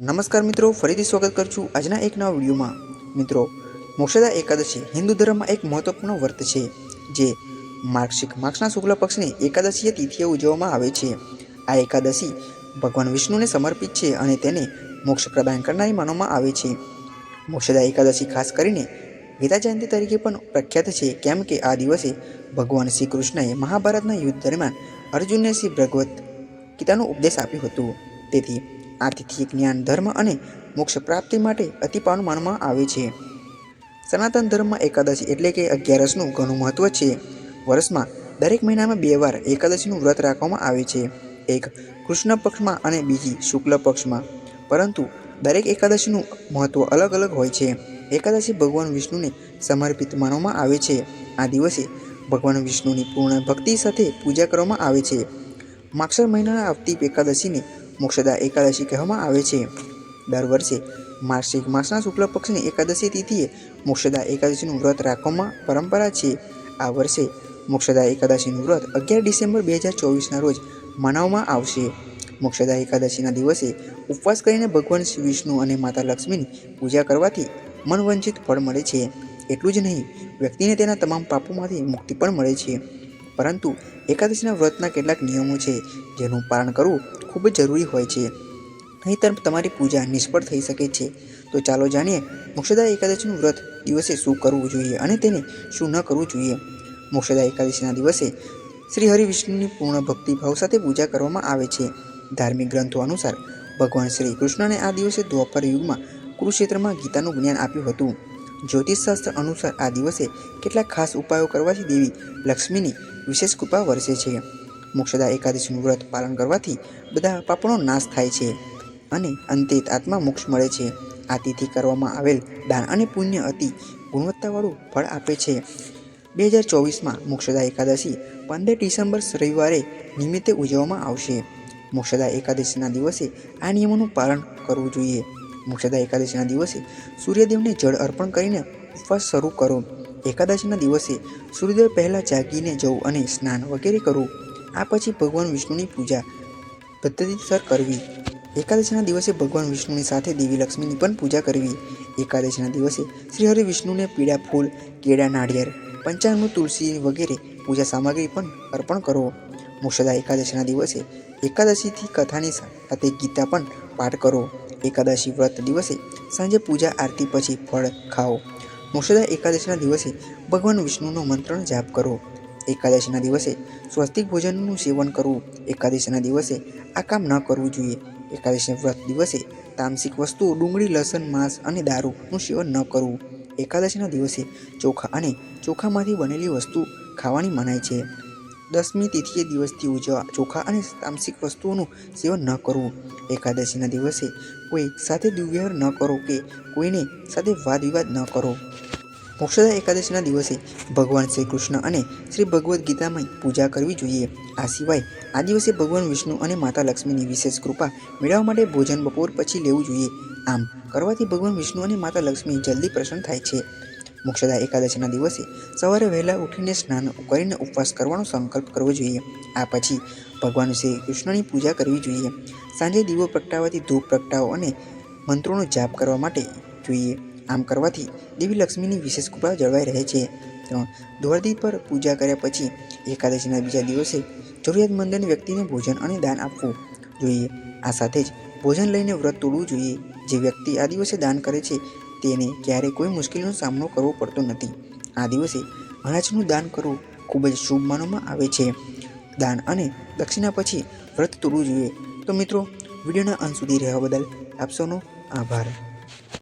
નમસ્કાર મિત્રો, ફરીથી સ્વાગત કરું છું આજના એક નવા વિડીયોમાં. મિત્રો, મોક્ષદા એકાદશી હિન્દુ ધર્મમાં એક મહત્વપૂર્ણ વ્રત છે, જે માર્ગશિક માર્ક્સના શુક્લ પક્ષની એકાદશીય તિથિએ ઉજવવામાં આવે છે. આ એકાદશી ભગવાન વિષ્ણુને સમર્પિત છે અને તેને મોક્ષ પ્રદાન કરનારી માનવામાં આવે છે. મોક્ષદા એકાદશી ખાસ કરીને ગીતા જયંતિ તરીકે પણ પ્રખ્યાત છે, કેમ કે આ દિવસે ભગવાન શ્રી કૃષ્ણએ મહાભારતના યુદ્ધ દરમિયાન અર્જુનને શ્રી ભગવત ગીતાનો ઉપદેશ આપ્યો હતો. તેથી આ તિથિ જ્ઞાન, ધર્મ અને મોક્ષ પ્રાપ્તિ માટે અતિપાન માનવામાં આવે છે. સનાતન ધર્મમાં એકાદશી એટલે કે અગિયારસનું ઘણું મહત્વ છે. વર્ષમાં દરેક મહિનામાં બે વાર એકાદશીનું વ્રત રાખવામાં આવે છે. એક કૃષ્ણ પક્ષમાં અને બીજી શુક્લ પક્ષમાં. પરંતુ દરેક એકાદશીનું મહત્વ અલગ અલગ હોય છે. એકાદશી ભગવાન વિષ્ણુને સમર્પિત માનવામાં આવે છે. આ દિવસે ભગવાન વિષ્ણુની પૂર્ણ ભક્તિ સાથે પૂજા કરવામાં આવે છે. માક્ષર મહિનાના આવતી એકાદશીને મોક્ષદા એકાદશી કહેવામાં આવે છે. દર વર્ષે માસિક માસના શુક્લ પક્ષની એકાદશી તિથિએ મોક્ષદા એકાદશીનું વ્રત રાખવામાં પરંપરા છે. આ વર્ષે મોક્ષદા એકાદશીનું વ્રત અગિયાર ડિસેમ્બર બે હજાર ચોવીસના રોજ મનાવવામાં આવશે. મોક્ષદા એકાદશીના દિવસે ઉપવાસ કરીને ભગવાન શ્રી વિષ્ણુ અને માતા લક્ષ્મીની પૂજા કરવાથી મનવંચિત ફળ મળે છે. એટલું જ નહીં, વ્યક્તિને તેના તમામ પાપોમાંથી મુક્તિ પણ મળે છે. પરંતુ એકાદશીના વ્રતના કેટલાક નિયમો છે, જેનું પાલન કરવું ખૂબ જ જરૂરી હોય છે. નહીંતર તમારી પૂજા નિષ્ફળ થઈ શકે છે. તો ચાલો જાણીએ મોક્ષદા એકાદશીનું વ્રત દિવસે શું કરવું જોઈએ અને તેને શું ન કરવું જોઈએ? મોક્ષદા એકાદશીના દિવસે શ્રી હરિ વિષ્ણુની પૂર્ણ ભક્તિભાવ સાથે પૂજા કરવામાં આવે છે. ધાર્મિક ગ્રંથો અનુસાર ભગવાન શ્રી કૃષ્ણને આ દિવસે દ્વાપર યુગમાં કુરુક્ષેત્રમાં ગીતાનું જ્ઞાન આપ્યું હતું. જ્યોતિષશાસ્ત્ર અનુસાર આ દિવસે કેટલાક ખાસ ઉપાયો કરવાથી દેવી લક્ષ્મીની વિશેષ કૃપા વરસે છે. મોક્ષદા એકાદશીનું વ્રત પાલન કરવાથી બધા પાપનો નાશ થાય છે અને અંતે આત્મા મોક્ષ મળે છે. આ તિથિ કરવામાં આવેલ દાન અને પુણ્ય અતિ ગુણવત્તાવાળું ફળ આપે છે. બે હજાર ચોવીસમાં મોક્ષદા એકાદશી પંદર ડિસેમ્બર રવિવારે નિમિત્તે ઉજવવામાં આવશે. મોક્ષદા એકાદશીના દિવસે આ નિયમોનું પાલન કરવું જોઈએ. મોક્ષદા એકાદશીના દિવસે સૂર્યદેવને જળ અર્પણ કરીને ઉપવાસ શરૂ કરો. એકાદશીના દિવસે સૂર્યોદય પહેલાં જાગીને જવું અને સ્નાન વગેરે કરવું આ પછી ભગવાન વિષ્ણુની પૂજા. પદ્ધતિસર કરવી. એકાદશીના દિવસે ભગવાન વિષ્ણુની સાથે દેવી લક્ષ્મીની પણ પૂજા કરવી. એકાદશીના દિવસે શ્રી હરિ વિષ્ણુને પીળા ફૂલ, કેળા નાળિયેર, પંચાંગનું તુલસી વગેરે પૂજા સામગ્રી પણ અર્પણ કરો મોક્ષદા એકાદશીના દિવસે એકાદશીથી કથાની સાથે ગીતા પણ પાઠ કરો એકાદશી વ્રત દિવસે સાંજે પૂજા આરતી પછી ફળ ખાઓ. મોક્ષદા એકાદશીના દિવસે ભગવાન વિષ્ણુનો મંત્રનો જાપ કરો એકાદશીના દિવસે સ્વસ્તિક ભોજનનું સેવન કરવું. એકાદશીના દિવસે આ કામ ન કરવું જોઈએ. એકાદશી વ્રત દિવસે તામસિક વસ્તુઓ ડુંગળી, લસણ, માંસ અને દારૂનું સેવન ન કરવું. એકાદશીના દિવસે ચોખા અને ચોખામાંથી બનેલી વસ્તુ ખાવાની મનાય છે. દસમી તિથિએ દિવસથી ઉજવા ચોખા અને તામસિક વસ્તુઓનું સેવન ન કરવું. એકાદશીના દિવસે કોઈ સાથે દુર્વ્યવહાર ન કરો કે કોઈને સાથે વાદ વિવાદ ન કરો. મોક્ષદા એકાદશીના દિવસે ભગવાન શ્રી કૃષ્ણ અને શ્રી ભગવદ્ ગીતામાં પૂજા કરવી જોઈએ. આ સિવાય આ દિવસે ભગવાન વિષ્ણુ અને માતા લક્ષ્મીની વિશેષ કૃપા મેળવવા માટે ભોજન બપોર પછી લેવું જોઈએ. આમ કરવાથી ભગવાન વિષ્ણુ અને માતા લક્ષ્મી જલ્દી પ્રસન્ન થાય છે. મોક્ષદા એકાદશીના દિવસે સવારે વહેલા ઉઠીને સ્નાન કરીને ઉપવાસ કરવાનો સંકલ્પ કરવો જોઈએ. આ પછી ભગવાન શ્રી કૃષ્ણની પૂજા કરવી જોઈએ. સાંજે દીવો પ્રગટાવવાથી ધૂપ પ્રગટાવો અને મંત્રોનો જાપ કરવા માટે જોઈએ. આમ કરવાથી દેવી લક્ષ્મીની વિશેષ કૃપા જળવાઈ રહે છે. ત્રણ ધોળદી પર પૂજા કર્યા પછી એકાદશીના બીજા દિવસે જરૂરિયાતમંદ વ્યક્તિને ભોજન અને દાન આપવું જોઈએ. આ સાથે જ ભોજન લઈને વ્રત તોડવું જોઈએ. જે વ્યક્તિ આ દિવસે દાન કરે છે, તેને ક્યારેય કોઈ મુશ્કેલીનો સામનો કરવો પડતો નથી. આ દિવસે અનાજનું દાન કરવું ખૂબ જ શુભ માનવામાં આવે છે. દાન અને દક્ષિણા પછી વ્રત તોડવું જોઈએ. તો મિત્રો, વિડીયોના અંત સુધી રહેવા બદલ આપ સૌનો આભાર.